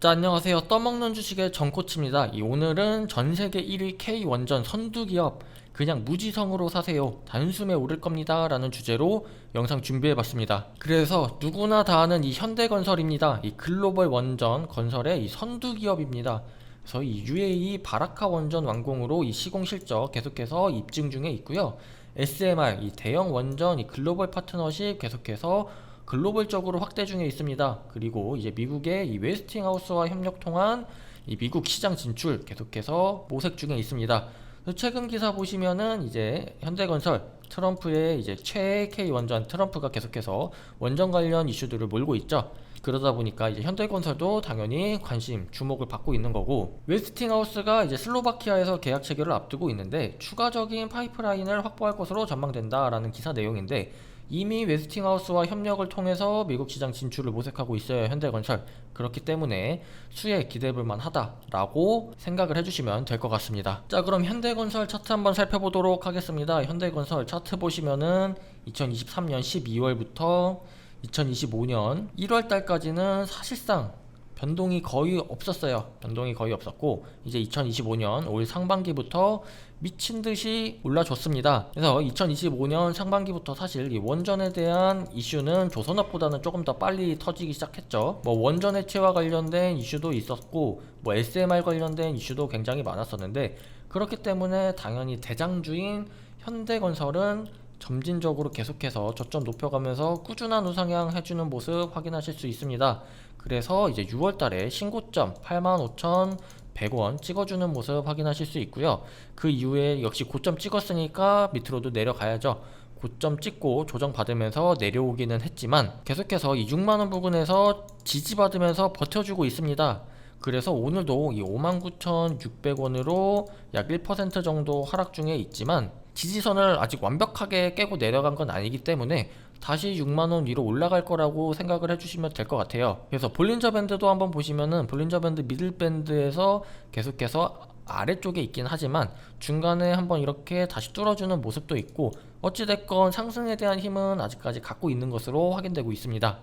자 안녕하세요. 떠먹는 주식의 정코치입니다. 이 오늘은 전세계 1위 K원전 선두기업 그냥 무지성으로 사세요. 단숨에 오를 겁니다. 라는 주제로 영상 준비해봤습니다. 그래서 누구나 다 아는 이 현대건설입니다. 이 글로벌 원전 건설의 이 선두기업입니다. 그래서 이 UAE 바라카 원전 완공으로 이 시공 실적 계속해서 입증 중에 있고요. SMR 이 대형 원전 이 글로벌 파트너십 계속해서 글로벌적으로 확대 중에 있습니다. 그리고 이제 미국의 이 웨스팅하우스와 협력 통한 이 미국 시장 진출 계속해서 모색 중에 있습니다. 최근 기사 보시면은 이제 현대건설 트럼프의 이제 최애 K 원전 트럼프가 계속해서 원전 관련 이슈들을 몰고 있죠. 그러다 보니까 이제 현대건설도 당연히 관심, 주목을 받고 있는 거고 웨스팅하우스가 이제 슬로바키아에서 계약 체결을 앞두고 있는데 추가적인 파이프라인을 확보할 것으로 전망된다라는 기사 내용인데 이미 웨스팅하우스와 협력을 통해서 미국 시장 진출을 모색하고 있어요 현대건설. 그렇기 때문에 수에 기대해볼 만하다라고 생각을 해주시면 될 것 같습니다. 자 그럼 현대건설 차트 한번 살펴보도록 하겠습니다. 현대건설 차트 보시면은 2023년 12월부터 2025년 1월 달까지는 사실상 변동이 거의 없었어요. 변동이 거의 없었고 이제 2025년 올 상반기부터 미친 듯이 올라줬습니다. 그래서 2025년 상반기부터 사실 이 원전에 대한 이슈는 조선업보다는 조금 더 빨리 터지기 시작했죠. 뭐 원전 해체와 관련된 이슈도 있었고 뭐 SMR 관련된 이슈도 굉장히 많았었는데 그렇기 때문에 당연히 대장주인 현대건설은 점진적으로 계속해서 저점 높여가면서 꾸준한 우상향 해주는 모습 확인하실 수 있습니다. 그래서 이제 6월 달에 신고점 85,100원 찍어주는 모습 확인하실 수 있고요. 그 이후에 역시 고점 찍었으니까 밑으로도 내려가야죠. 고점 찍고 조정받으면서 내려오기는 했지만 계속해서 이 6만원 부근에서 지지받으면서 버텨주고 있습니다. 그래서 오늘도 이 59,600원으로 약 1% 정도 하락 중에 있지만 지지선을 아직 완벽하게 깨고 내려간 건 아니기 때문에 다시 6만원 위로 올라갈 거라고 생각을 해주시면 될 것 같아요. 그래서 볼린저 밴드도 한번 보시면은 볼린저 밴드 미들 밴드에서 계속해서 아래쪽에 있긴 하지만 중간에 한번 이렇게 다시 뚫어주는 모습도 있고 어찌됐건 상승에 대한 힘은 아직까지 갖고 있는 것으로 확인되고 있습니다.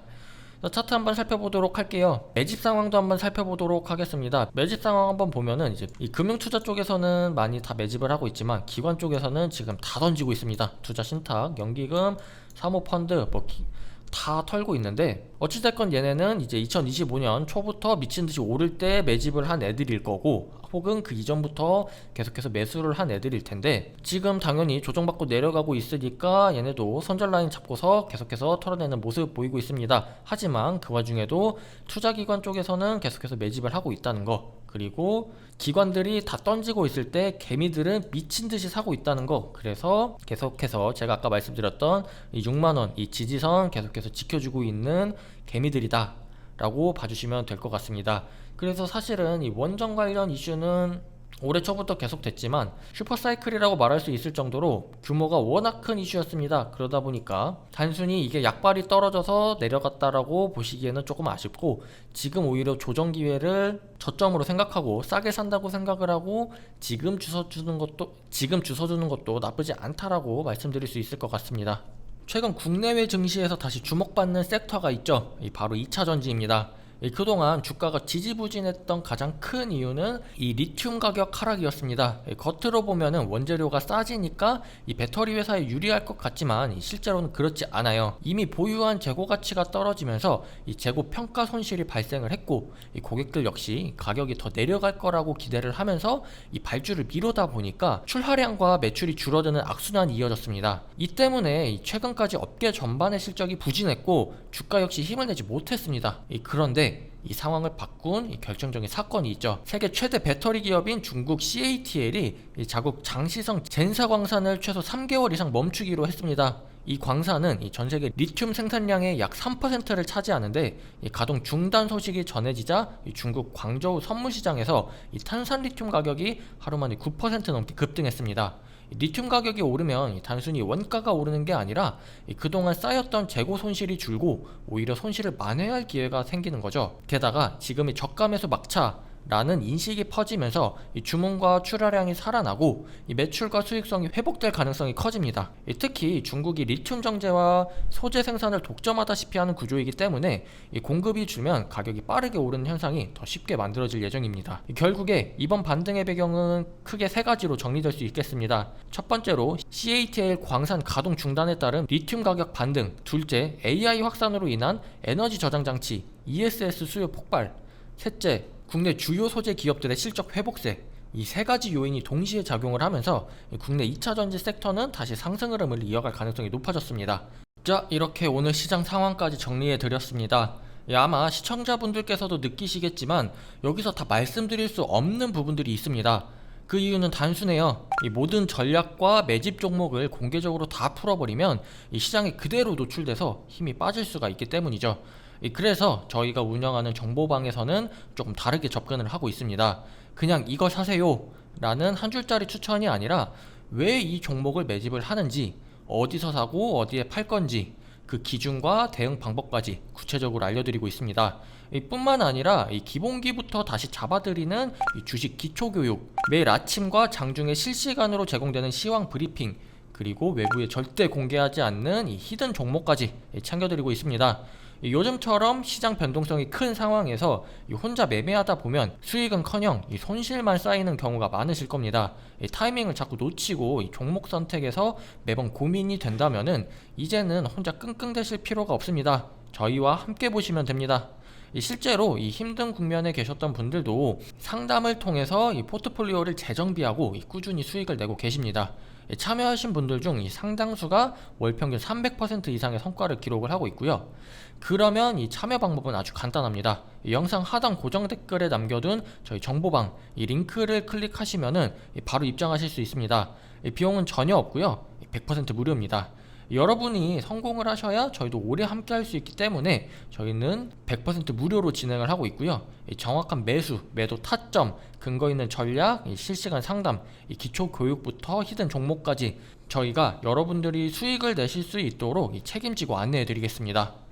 차트 한번 살펴보도록 할게요. 매집 상황도 한번 살펴보도록 하겠습니다. 매집 상황 한번 보면은 이제 이 금융 투자 쪽에서는 많이 다 매집을 하고 있지만 기관 쪽에서는 지금 다 던지고 있습니다. 투자 신탁, 연기금, 사모펀드, 뭐 기, 다 털고 있는데 어찌됐건 얘네는 이제 2025년 초부터 미친 듯이 오를 때 매집을 한 애들일 거고 혹은 그 이전부터 계속해서 매수를 한 애들일 텐데 지금 당연히 조정받고 내려가고 있으니까 얘네도 선절 라인 잡고서 계속해서 털어내는 모습 보이고 있습니다 하지만 그 와중에도 투자기관 쪽에서는 계속해서 매집을 하고 있다는 거 그리고 기관들이 다 던지고 있을 때 개미들은 미친 듯이 사고 있다는 거. 그래서 계속해서 제가 아까 말씀드렸던 이 6만 원 이 지지선 계속해서 지켜주고 있는 개미들이다. 라고 봐주시면 될 것 같습니다. 그래서 사실은 이 원전 관련 이슈는 올해 초부터 계속됐지만 슈퍼사이클이라고 말할 수 있을 정도로 규모가 워낙 큰 이슈였습니다. 그러다 보니까 단순히 이게 약발이 떨어져서 내려갔다라고 보시기에는 조금 아쉽고 지금 오히려 조정 기회를 저점으로 생각하고 싸게 산다고 생각을 하고 지금 주서 주는 것도 지금 주서 주는 것도 나쁘지 않다라고 말씀드릴 수 있을 것 같습니다. 최근 국내외 증시에서 다시 주목받는 섹터가 있죠. 바로 2차 전지입니다. 그동안 주가가 지지부진했던 가장 큰 이유는 이 리튬 가격 하락이었습니다. 겉으로 보면은 원재료가 싸지니까 이 배터리 회사에 유리할 것 같지만 실제로는 그렇지 않아요. 이미 보유한 재고 가치가 떨어지면서 이 재고 평가 손실이 발생을 했고 이 고객들 역시 가격이 더 내려갈 거라고 기대를 하면서 이 발주를 미루다 보니까 출하량과 매출이 줄어드는 악순환이 이어졌습니다. 이 때문에 최근까지 업계 전반의 실적이 부진했고 주가 역시 힘을 내지 못했습니다. 그런데 이 상황을 바꾼 이 결정적인 사건이 있죠. 세계 최대 배터리 기업인 중국 CATL이 자국 장시성 젠사 광산을 최소 3개월 이상 멈추기로 했습니다. 이 광산은 전 세계 리튬 생산량의 약 3%를 차지하는데 가동 중단 소식이 전해지자 중국 광저우 선무시장에서 탄산 리튬 가격이 하루 만에 9% 넘게 급등했습니다. 리튬 가격이 오르면 단순히 원가가 오르는 게 아니라 그동안 쌓였던 재고 손실이 줄고 오히려 손실을 만회할 기회가 생기는 거죠. 게다가 지금이 매수 막차 라는 인식이 퍼지면서 이 주문과 출하량이 살아나고 이 매출과 수익성이 회복될 가능성이 커집니다. 이 특히 중국이 리튬 정제와 소재 생산을 독점하다시피 하는 구조이기 때문에 이 공급이 줄면 가격이 빠르게 오르는 현상이 더 쉽게 만들어질 예정입니다. 이 결국에 이번 반등의 배경은 크게 세 가지로 정리될 수 있겠습니다. 첫 번째로 CATL 광산 가동 중단에 따른 리튬 가격 반등, 둘째 AI 확산으로 인한 에너지 저장 장치 ESS 수요 폭발, 셋째 국내 주요 소재 기업들의 실적 회복세 이 세 가지 요인이 동시에 작용을 하면서 국내 2차 전지 섹터는 다시 상승 흐름을 이어갈 가능성이 높아졌습니다. 자, 이렇게 오늘 시장 상황까지 정리해 드렸습니다. 예, 아마 시청자분들께서도 느끼시겠지만 여기서 다 말씀드릴 수 없는 부분들이 있습니다. 그 이유는 단순해요. 이 모든 전략과 매집 종목을 공개적으로 다 풀어버리면 이 시장에 그대로 노출돼서 힘이 빠질 수가 있기 때문이죠. 이 그래서 저희가 운영하는 정보방에서는 조금 다르게 접근을 하고 있습니다. 그냥 이거 사세요 라는 한 줄짜리 추천이 아니라 왜 이 종목을 매집을 하는지 어디서 사고 어디에 팔 건지 그 기준과 대응 방법까지 구체적으로 알려드리고 있습니다. 이 뿐만 아니라 이 기본기부터 다시 잡아드리는 이 주식 기초교육, 매일 아침과 장중에 실시간으로 제공되는 시황 브리핑, 그리고 외부에 절대 공개하지 않는 이 히든 종목까지 챙겨드리고 있습니다. 이 요즘처럼 시장 변동성이 큰 상황에서 이 혼자 매매하다 보면 수익은커녕 이 손실만 쌓이는 경우가 많으실 겁니다. 이 타이밍을 자꾸 놓치고 이 종목 선택에서 매번 고민이 된다면은 이제는 혼자 끙끙대실 필요가 없습니다. 저희와 함께 보시면 됩니다. 이 실제로 이 힘든 국면에 계셨던 분들도 상담을 통해서 이 포트폴리오를 재정비하고 이 꾸준히 수익을 내고 계십니다. 이 참여하신 분들 중이 상당수가 월 평균 300% 이상의 성과를 기록을 하고 있고요. 그러면 이 참여 방법은 아주 간단합니다. 이 영상 하단 고정 댓글에 남겨둔 저희 정보방 이 링크를 클릭하시면은 이 바로 입장하실 수 있습니다. 이 비용은 전혀 없고요. 100% 무료입니다. 여러분이 성공을 하셔야 저희도 오래 함께 할 수 있기 때문에 저희는 100% 무료로 진행을 하고 있고요. 이 정확한 매수, 매도 타점, 근거 있는 전략, 이 실시간 상담, 이 기초 교육부터 히든 종목까지 저희가 여러분들이 수익을 내실 수 있도록 이 책임지고 안내해 드리겠습니다.